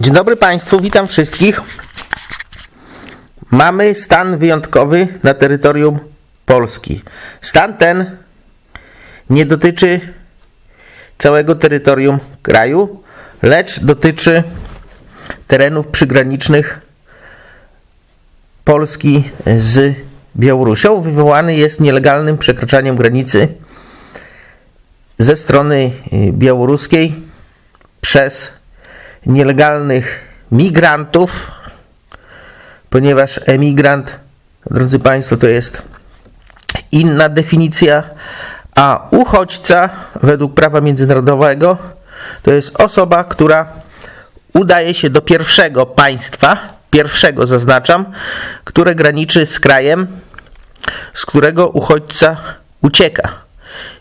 Dzień dobry Państwu, witam wszystkich. Mamy stan wyjątkowy na terytorium Polski. Stan ten nie dotyczy całego terytorium kraju, lecz dotyczy terenów przygranicznych Polski z Białorusią. Wywołany jest nielegalnym przekraczaniem granicy ze strony białoruskiej przez nielegalnych migrantów, ponieważ emigrant, drodzy Państwo, to jest inna definicja, a uchodźca według prawa międzynarodowego to jest osoba, która udaje się do pierwszego państwa, pierwszego zaznaczam, które graniczy z krajem, z którego uchodźca ucieka.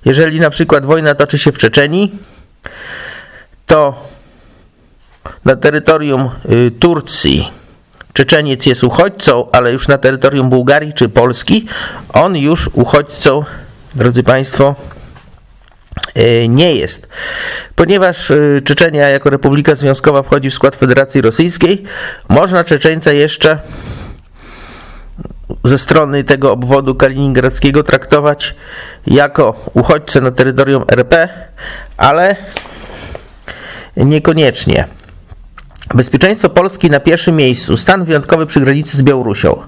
Jeżeli na przykład wojna toczy się w Czeczenii, to na terytorium y, Turcji Czeczeniec jest uchodźcą, ale już na terytorium Bułgarii czy Polski on już uchodźcą, drodzy Państwo, y, nie jest. Ponieważ y, Czeczenia jako Republika Związkowa wchodzi w skład Federacji Rosyjskiej, można Czeczeńca jeszcze ze strony tego obwodu kaliningradzkiego traktować jako uchodźcę na terytorium RP, ale niekoniecznie. Bezpieczeństwo Polski na pierwszym miejscu. Stan wyjątkowy przy granicy z Białorusią.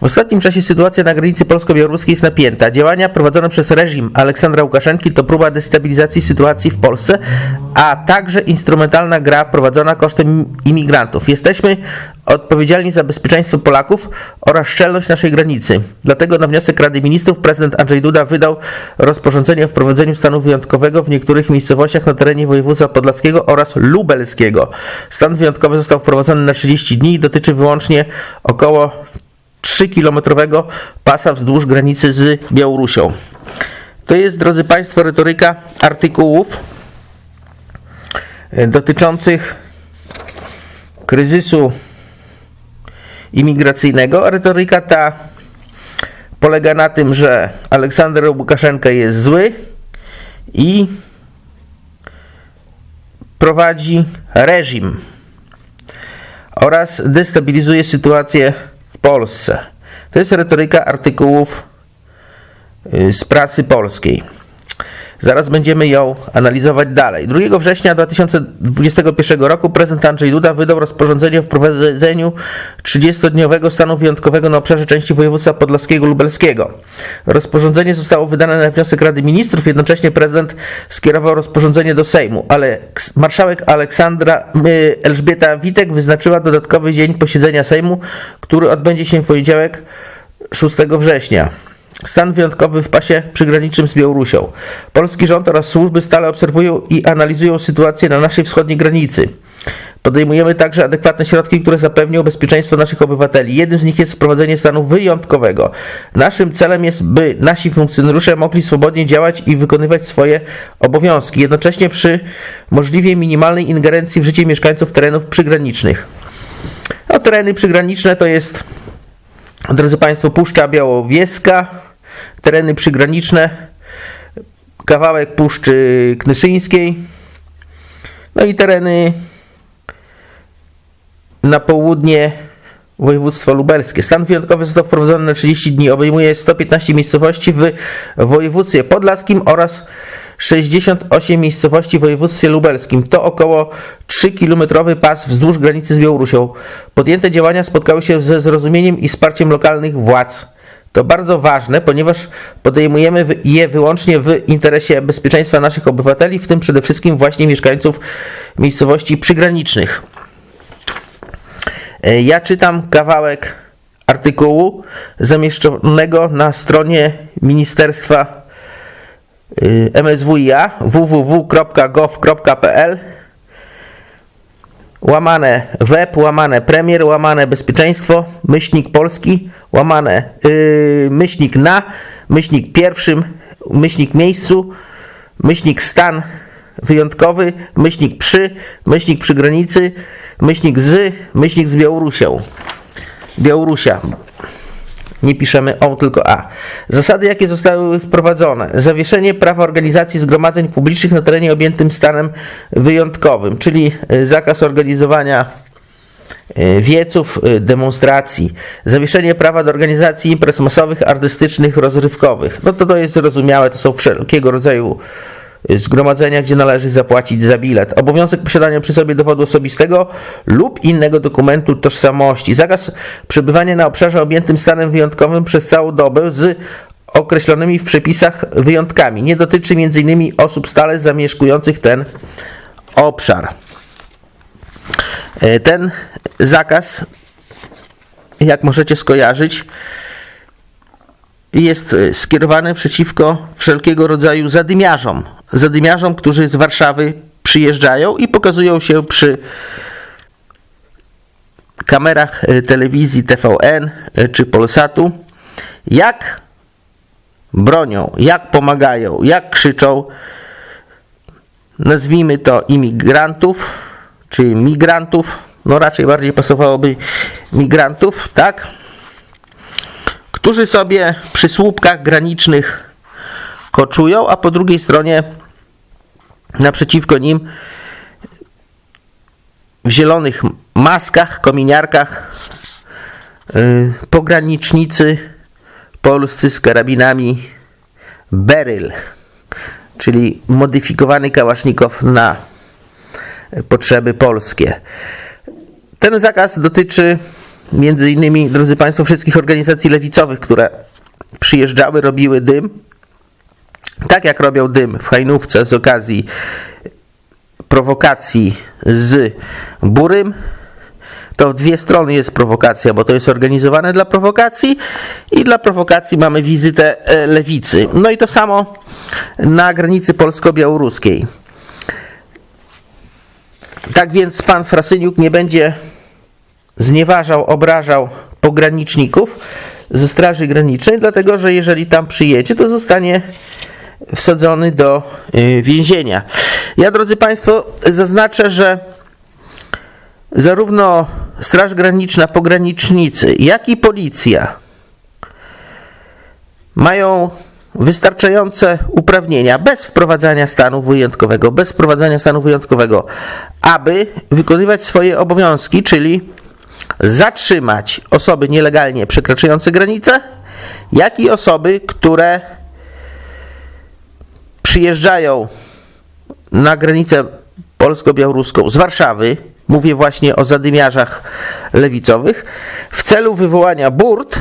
W ostatnim czasie sytuacja na granicy polsko-białoruskiej jest napięta. Działania prowadzone przez reżim Aleksandra Łukaszenki to próba destabilizacji sytuacji w Polsce, a także instrumentalna gra prowadzona kosztem imigrantów. Jesteśmy odpowiedzialni za bezpieczeństwo Polaków oraz szczelność naszej granicy. Dlatego na wniosek Rady Ministrów prezydent Andrzej Duda wydał rozporządzenie o wprowadzeniu stanu wyjątkowego w niektórych miejscowościach na terenie województwa podlaskiego oraz lubelskiego. Stan wyjątkowy został wprowadzony na 30 dni i dotyczy wyłącznie około 3-kilometrowego pasa wzdłuż granicy z Białorusią. To jest, drodzy Państwo, retoryka artykułów e, dotyczących kryzysu imigracyjnego. Retoryka ta polega na tym, że Aleksander Łukaszenka jest zły i prowadzi reżim oraz destabilizuje sytuację Polsce. To jest retoryka artykułów y, z prasy polskiej. Zaraz będziemy ją analizować dalej. 2 września 2021 roku prezydent Andrzej Duda wydał rozporządzenie o wprowadzeniu 30-dniowego stanu wyjątkowego na obszarze części województwa podlaskiego lubelskiego. Rozporządzenie zostało wydane na wniosek Rady Ministrów, jednocześnie prezydent skierował rozporządzenie do Sejmu, ale marszałek Aleksandra y, Elżbieta Witek wyznaczyła dodatkowy dzień posiedzenia Sejmu, który odbędzie się w poniedziałek 6 września. Stan wyjątkowy w pasie przygranicznym z Białorusią. Polski rząd oraz służby stale obserwują i analizują sytuację na naszej wschodniej granicy. Podejmujemy także adekwatne środki, które zapewnią bezpieczeństwo naszych obywateli. Jednym z nich jest wprowadzenie stanu wyjątkowego. Naszym celem jest, by nasi funkcjonariusze mogli swobodnie działać i wykonywać swoje obowiązki, jednocześnie przy możliwie minimalnej ingerencji w życie mieszkańców terenów przygranicznych. No, tereny przygraniczne to jest, drodzy Państwo, Puszcza Białowieska, tereny przygraniczne, kawałek Puszczy Knyszyńskiej, no i tereny na południe województwo lubelskie. Stan wyjątkowy został wprowadzony na 30 dni. Obejmuje 115 miejscowości w województwie podlaskim oraz 68 miejscowości w województwie lubelskim. To około 3-kilometrowy pas wzdłuż granicy z Białorusią. Podjęte działania spotkały się ze zrozumieniem i wsparciem lokalnych władz. To bardzo ważne, ponieważ podejmujemy je wyłącznie w interesie bezpieczeństwa naszych obywateli, w tym przede wszystkim właśnie mieszkańców miejscowości przygranicznych. E, Ja czytam kawałek artykułu zamieszczonego na stronie Ministerstwa y, MSWiA www.gov.pl łamane web, łamane premier, łamane bezpieczeństwo, myślnik polski, łamane yy, myślnik na, myślnik pierwszym, myślnik miejscu, myślnik stan wyjątkowy, myślnik przy, myślnik przy granicy, myślnik z, myślnik z Białorusią. Białorusia. Nie piszemy O, tylko A. Zasady, jakie zostały wprowadzone. Zawieszenie prawa organizacji zgromadzeń publicznych na terenie objętym stanem wyjątkowym, czyli y, zakaz organizowania y, wieców, y, demonstracji, zawieszenie prawa do organizacji imprez masowych, artystycznych, rozrywkowych. No to to jest zrozumiałe, to są wszelkiego rodzaju zgromadzenia, gdzie należy zapłacić za bilet. Obowiązek posiadania przy sobie dowodu osobistego lub innego dokumentu tożsamości. Zakaz przebywania na obszarze objętym stanem wyjątkowym przez całą dobę z określonymi w przepisach wyjątkami. Nie dotyczy m.in. osób stale zamieszkujących ten obszar. E, Ten zakaz, jak możecie skojarzyć, jest e, skierowany przeciwko wszelkiego rodzaju zadymiarzom. Zadymiarzom, którzy z Warszawy przyjeżdżają i pokazują się przy kamerach e, telewizji TVN e, czy Polsatu, jak bronią, jak pomagają, jak krzyczą, nazwijmy to imigrantów, czy migrantów, no raczej bardziej pasowałoby migrantów, tak? Którzy sobie przy słupkach granicznych koczują, a po drugiej stronie naprzeciwko nim w zielonych maskach, kominiarkach yy, pogranicznicy polscy z karabinami Beryl, czyli modyfikowany kałasznikow na potrzeby polskie. Ten zakaz dotyczy między innymi, drodzy Państwo, wszystkich organizacji lewicowych, które przyjeżdżały, robiły dym. Tak jak robią dym w Hajnówce z okazji prowokacji z Burym, to w dwie strony jest prowokacja, bo to jest organizowane dla prowokacji i dla prowokacji mamy wizytę e, lewicy. No i to samo na granicy polsko-białoruskiej. Tak więc pan Frasyniuk nie będzie znieważał, obrażał pograniczników ze Straży Granicznej, dlatego że jeżeli tam przyjedzie, to zostanie wsadzony do y, więzienia. Ja, drodzy Państwo, zaznaczę, że zarówno Straż Graniczna, pogranicznicy, jak i policja mają wystarczające uprawnienia bez wprowadzania stanu wyjątkowego, bez wprowadzania stanu wyjątkowego, aby wykonywać swoje obowiązki, czyli zatrzymać osoby nielegalnie przekraczające granicę, jak i osoby, które przyjeżdżają na granicę polsko-białoruską z Warszawy, mówię właśnie o zadymiarzach lewicowych, w celu wywołania burt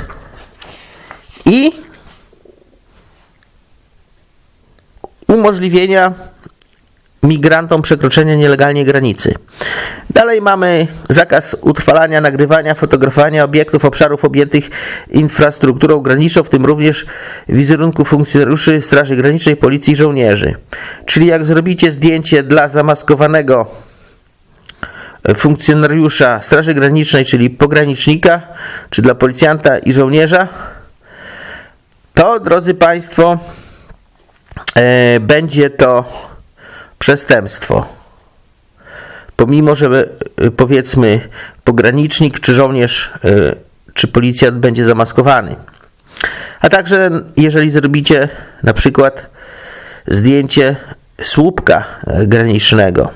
i umożliwienia migrantom przekroczenia nielegalnie granicy. Dalej mamy zakaz utrwalania, nagrywania, fotografowania obiektów, obszarów objętych infrastrukturą graniczną, w tym również wizerunku funkcjonariuszy Straży Granicznej, Policji i żołnierzy. Czyli jak zrobicie zdjęcie dla zamaskowanego funkcjonariusza Straży Granicznej, czyli pogranicznika, czy dla policjanta i żołnierza, to drodzy Państwo, e, będzie to przestępstwo. Pomimo, że e, powiedzmy pogranicznik, czy żołnierz, e, czy policjant będzie zamaskowany. A także jeżeli zrobicie na przykład zdjęcie słupka e, granicznego.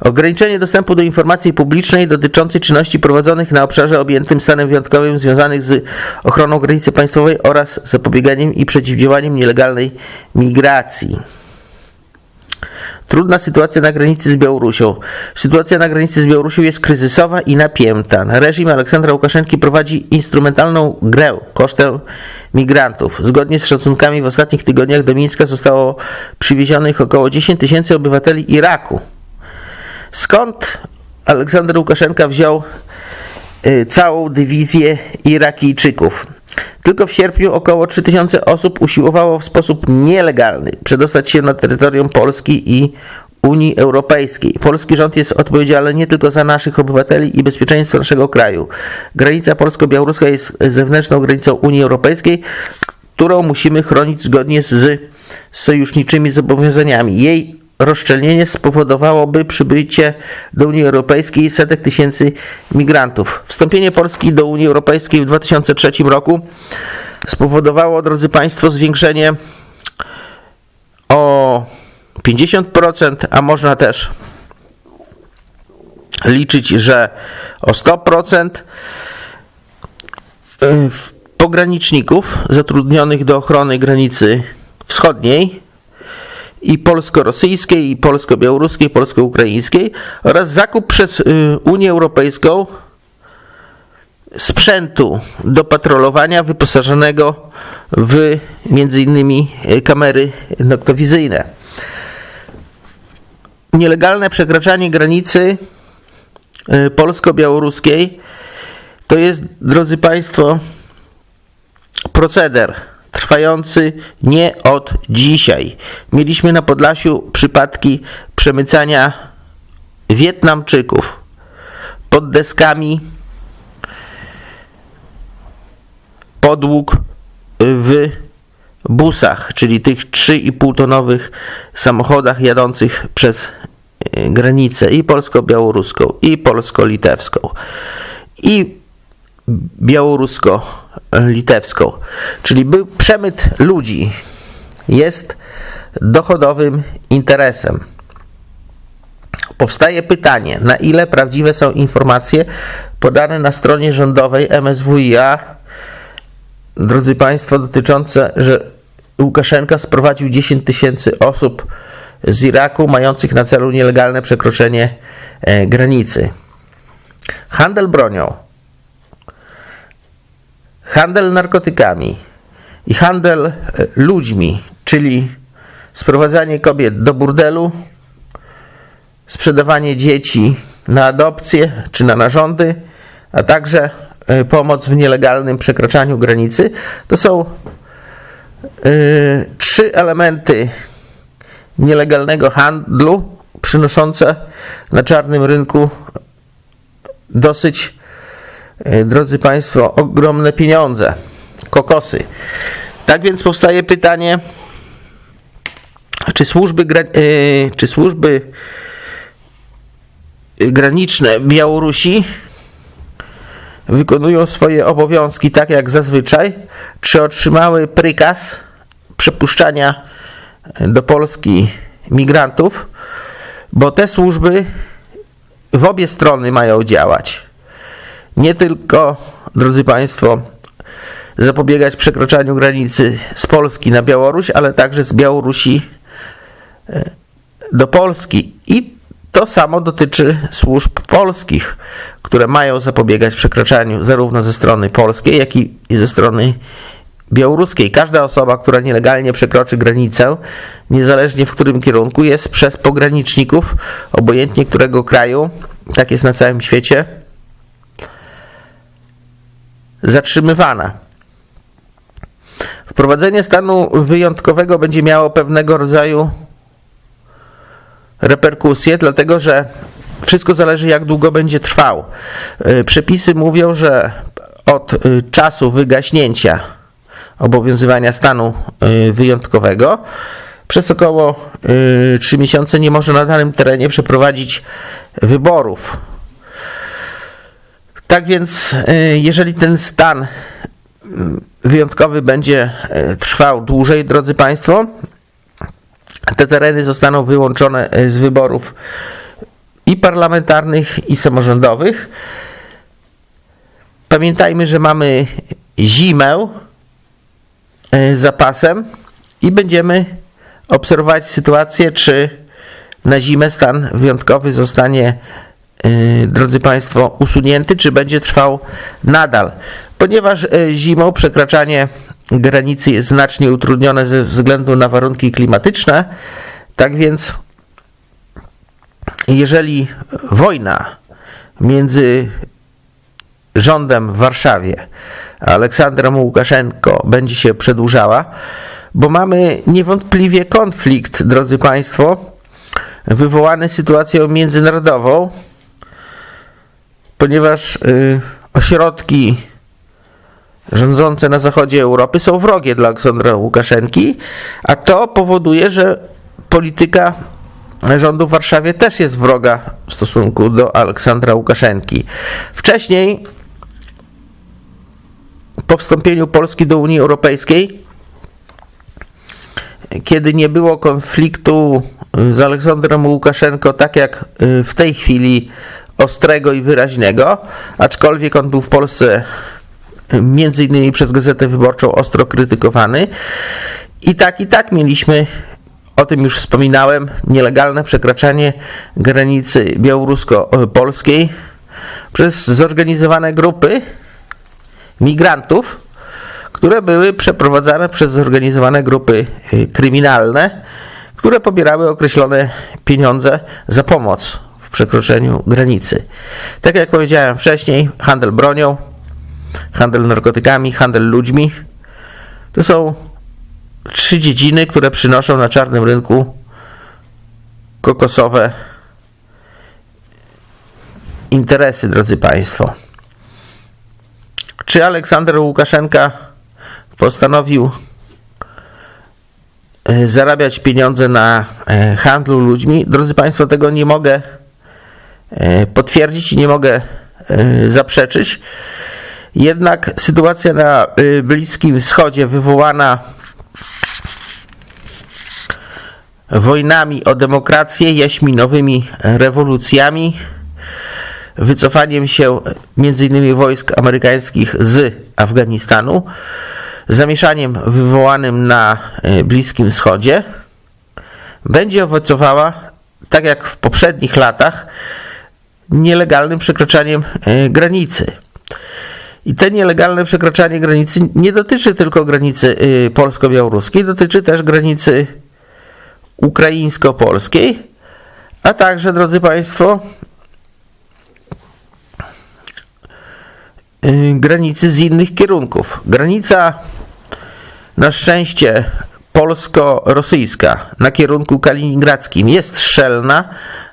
Ograniczenie dostępu do informacji publicznej dotyczącej czynności prowadzonych na obszarze objętym stanem wyjątkowym związanych z ochroną granicy państwowej oraz zapobieganiem i przeciwdziałaniem nielegalnej migracji. Trudna sytuacja na granicy z Białorusią. Sytuacja na granicy z Białorusią jest kryzysowa i napięta. Reżim Aleksandra Łukaszenki prowadzi instrumentalną grę kosztem migrantów. Zgodnie z szacunkami w ostatnich tygodniach do Mińska zostało przywiezionych około 10 tysięcy obywateli Iraku. Skąd Aleksander Łukaszenka wziął y, całą dywizję Irakijczyków? Tylko w sierpniu około 3000 osób usiłowało w sposób nielegalny przedostać się na terytorium Polski i Unii Europejskiej. Polski rząd jest odpowiedzialny nie tylko za naszych obywateli i bezpieczeństwo naszego kraju. Granica polsko-białoruska jest zewnętrzną granicą Unii Europejskiej, którą musimy chronić zgodnie z sojuszniczymi zobowiązaniami. Jej rozszczelnienie spowodowałoby przybycie do Unii Europejskiej setek tysięcy migrantów. Wstąpienie Polski do Unii Europejskiej w 2003 roku spowodowało, drodzy Państwo, zwiększenie o 50%, a można też liczyć, że o 100% y, pograniczników zatrudnionych do ochrony granicy wschodniej i polsko-rosyjskiej, i polsko-białoruskiej, polsko-ukraińskiej oraz zakup przez y, Unię Europejską sprzętu do patrolowania wyposażonego w m.in. kamery noktowizyjne. Nielegalne przekraczanie granicy y, polsko-białoruskiej to jest, drodzy Państwo, proceder trwający nie od dzisiaj. Mieliśmy na Podlasiu przypadki przemycania Wietnamczyków pod deskami podłóg w busach, czyli tych 3,5 tonowych samochodach jadących przez e, granicę i polsko-białoruską, i polsko-litewską, i białorusko-litewską. Czyli był przemyt ludzi jest dochodowym interesem. Powstaje pytanie, na ile prawdziwe są informacje podane na stronie rządowej MSWiA, drodzy Państwo, dotyczące, że Łukaszenka sprowadził 10 tysięcy osób z Iraku, mających na celu nielegalne przekroczenie e, granicy. Handel bronią handel narkotykami i handel e, ludźmi, czyli sprowadzanie kobiet do burdelu, sprzedawanie dzieci na adopcję czy na narządy, a także e, pomoc w nielegalnym przekraczaniu granicy, to są yy, trzy elementy nielegalnego handlu przynoszące na czarnym rynku dosyć E, drodzy Państwo, ogromne pieniądze, kokosy. Tak więc powstaje pytanie, czy służby, e, czy służby graniczne Białorusi wykonują swoje obowiązki tak jak zazwyczaj, czy otrzymały prykaz przepuszczania do Polski migrantów, bo te służby w obie strony mają działać nie tylko, drodzy Państwo, zapobiegać przekroczaniu granicy z Polski na Białoruś, ale także z Białorusi e, do Polski. I to samo dotyczy służb polskich, które mają zapobiegać przekraczaniu zarówno ze strony polskiej, jak i ze strony białoruskiej. Każda osoba, która nielegalnie przekroczy granicę, niezależnie w którym kierunku, jest przez pograniczników, obojętnie którego kraju, tak jest na całym świecie, zatrzymywana. Wprowadzenie stanu wyjątkowego będzie miało pewnego rodzaju reperkusje, dlatego że wszystko zależy, jak długo będzie trwał. Y, przepisy mówią, że od y, czasu wygaśnięcia obowiązywania stanu y, wyjątkowego przez około 3 miesiące nie może na danym terenie przeprowadzić wyborów tak więc, e, jeżeli ten stan mm, wyjątkowy będzie e, trwał dłużej, drodzy Państwo, te tereny zostaną wyłączone e, z wyborów i parlamentarnych, i samorządowych. Pamiętajmy, że mamy zimę za pasem i będziemy obserwować sytuację, czy na zimę stan wyjątkowy zostanie drodzy Państwo, usunięty, czy będzie trwał nadal. Ponieważ y, zimą przekraczanie granicy jest znacznie utrudnione ze względu na warunki klimatyczne, tak więc jeżeli wojna między rządem w Warszawie a Aleksandrem Łukaszenko będzie się przedłużała, bo mamy niewątpliwie konflikt, drodzy Państwo, wywołany sytuacją międzynarodową, ponieważ y, ośrodki rządzące na zachodzie Europy są wrogie dla Aleksandra Łukaszenki, a to powoduje, że polityka rządu w Warszawie też jest wroga w stosunku do Aleksandra Łukaszenki. Wcześniej, po wstąpieniu Polski do Unii Europejskiej, kiedy nie było konfliktu z Aleksandrem Łukaszenko, tak jak w tej chwili ostrego i wyraźnego, aczkolwiek on był w Polsce między innymi przez Gazetę Wyborczą ostro krytykowany. I tak, i tak mieliśmy, o tym już wspominałem, nielegalne przekraczanie granicy białorusko-polskiej przez zorganizowane grupy migrantów, które były przeprowadzane przez zorganizowane grupy y, kryminalne, które pobierały określone pieniądze za pomoc przekroczeniu granicy. Tak jak powiedziałem wcześniej, handel bronią, handel narkotykami, handel ludźmi to są trzy dziedziny, które przynoszą na czarnym rynku kokosowe interesy, drodzy Państwo. Czy Aleksander Łukaszenka postanowił e, zarabiać pieniądze na e, handlu ludźmi? Drodzy Państwo, tego nie mogę potwierdzić i nie mogę zaprzeczyć. Jednak sytuacja na Bliskim Wschodzie wywołana wojnami o demokrację, jaśminowymi rewolucjami, wycofaniem się m.in. wojsk amerykańskich z Afganistanu, zamieszaniem wywołanym na e, Bliskim Wschodzie, będzie owocowała, tak jak w poprzednich latach, nielegalnym przekraczaniem e, granicy. I te nielegalne przekraczanie granicy nie dotyczy tylko granicy e, polsko-białoruskiej, dotyczy też granicy ukraińsko-polskiej, a także, drodzy Państwo, y, granicy z innych kierunków. Granica na szczęście polsko-rosyjska na kierunku kaliningradzkim jest szczelna,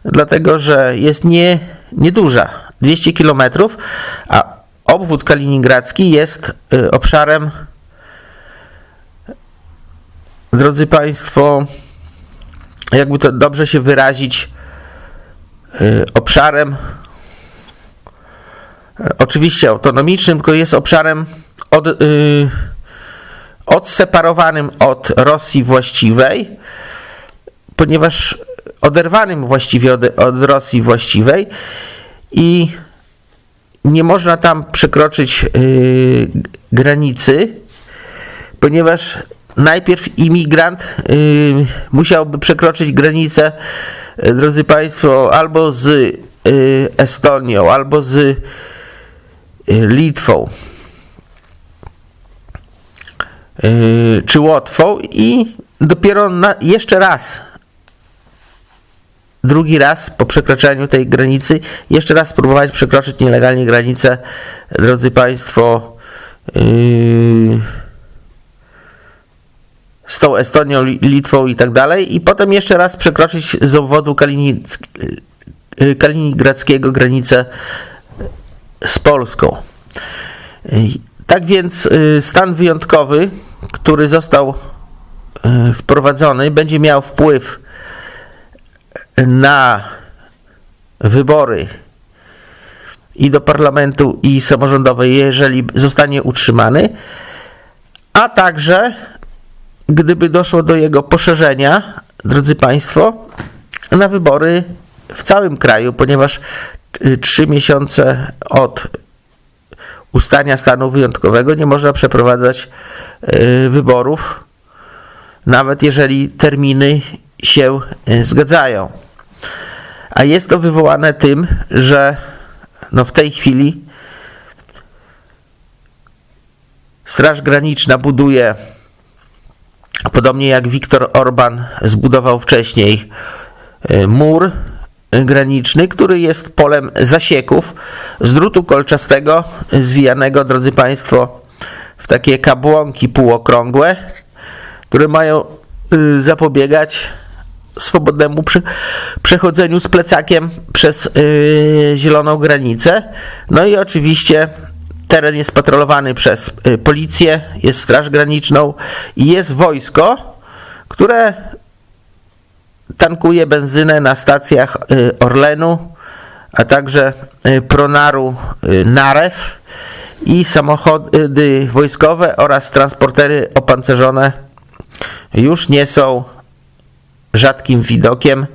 dlatego że jest nie, nieduża, 200 km, a obwód kaliningradzki jest y, obszarem, drodzy Państwo, jakby to dobrze się wyrazić, y, obszarem y, oczywiście autonomicznym, tylko jest obszarem od, odseparowanym od Rosji właściwej, ponieważ oderwanym właściwie od, od Rosji właściwej i nie można tam przekroczyć yy, granicy, ponieważ najpierw imigrant y, musiałby przekroczyć granicę, y, drodzy Państwo, albo z y, Estonią, albo z Litwą, czy Łotwą i dopiero na, jeszcze raz drugi raz po przekraczaniu tej granicy, jeszcze raz spróbować przekroczyć nielegalnie granicę, drodzy Państwo, yy, z tą Estonią, Litwą i tak dalej, i potem jeszcze raz przekroczyć z obwodu y, kaliningradzkiego granicę z Polską. Tak więc y, stan wyjątkowy, który został wprowadzony, będzie miał wpływ na wybory i do parlamentu, i samorządowe, jeżeli zostanie utrzymany, a także gdyby doszło do jego poszerzenia, drodzy Państwo, na wybory w całym kraju, ponieważ y, trzy miesiące od ustania stanu wyjątkowego nie można przeprowadzać y, wyborów, nawet jeżeli terminy się y, zgadzają. A jest to wywołane tym, że no w tej chwili Straż Graniczna buduje Podobnie jak Viktor Orban zbudował wcześniej e, mur graniczny, który jest polem zasieków z drutu kolczastego, zwijanego, drodzy Państwo, w takie kabłonki półokrągłe, które mają y, zapobiegać swobodnemu przechodzeniu z plecakiem przez y, zieloną granicę. No i oczywiście Teren jest patrolowany przez y, policję, jest straż graniczną i jest wojsko, które tankuje benzynę na stacjach y, Orlenu, a także y, Pronaru y, Narew i samochody wojskowe oraz transportery opancerzone już nie są rzadkim widokiem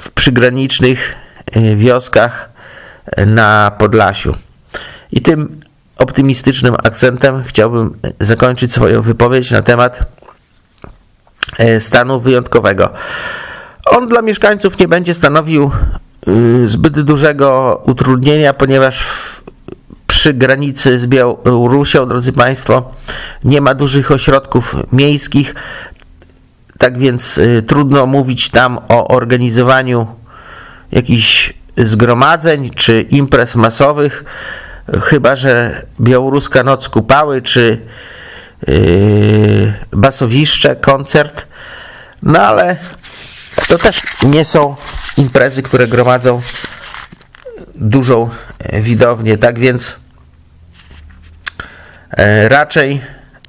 w przygranicznych y, wioskach y, na Podlasiu. I tym optymistycznym akcentem chciałbym zakończyć swoją wypowiedź na temat e, stanu wyjątkowego. On dla mieszkańców nie będzie stanowił y, zbyt dużego utrudnienia, ponieważ przy granicy z Białorusią, drodzy Państwo, nie ma dużych ośrodków miejskich, tak więc y, trudno mówić tam o organizowaniu jakichś zgromadzeń czy imprez masowych, chyba że białoruska noc kupały czy yy, basowiszcze, koncert. No ale to też nie są imprezy, które gromadzą dużą widownię. Tak więc e, raczej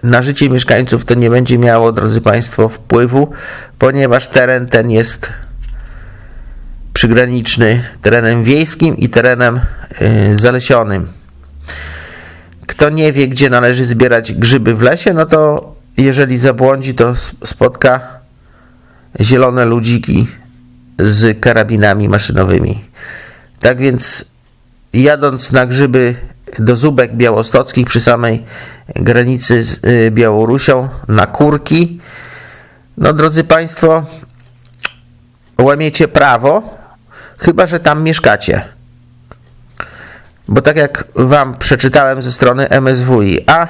na życie mieszkańców to nie będzie miało, drodzy Państwo, wpływu, ponieważ teren ten jest przygraniczny terenem wiejskim i terenem y, zalesionym. Kto nie wie, gdzie należy zbierać grzyby w lesie, no to jeżeli zabłądzi, to spotka zielone ludziki z karabinami maszynowymi. Tak więc jadąc na grzyby do Zubek Białostockich przy samej granicy z y, Białorusią, na Kurki, no drodzy Państwo, łamiecie prawo, chyba że tam mieszkacie. Bo tak jak Wam przeczytałem ze strony MSWiA,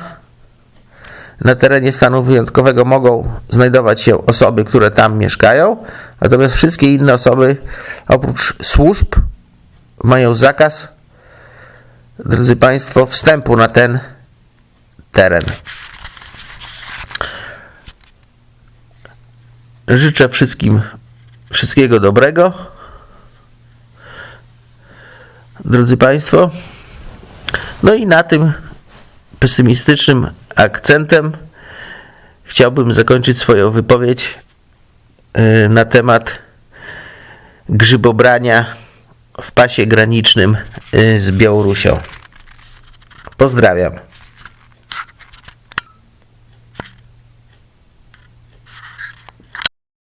na terenie stanu wyjątkowego mogą znajdować się osoby, które tam mieszkają, natomiast wszystkie inne osoby oprócz służb mają zakaz, drodzy Państwo, wstępu na ten teren. Życzę wszystkim wszystkiego dobrego. Drodzy Państwo, no i na tym pesymistycznym akcentem chciałbym zakończyć swoją wypowiedź y, na temat grzybobrania w pasie granicznym y, z Białorusią. Pozdrawiam.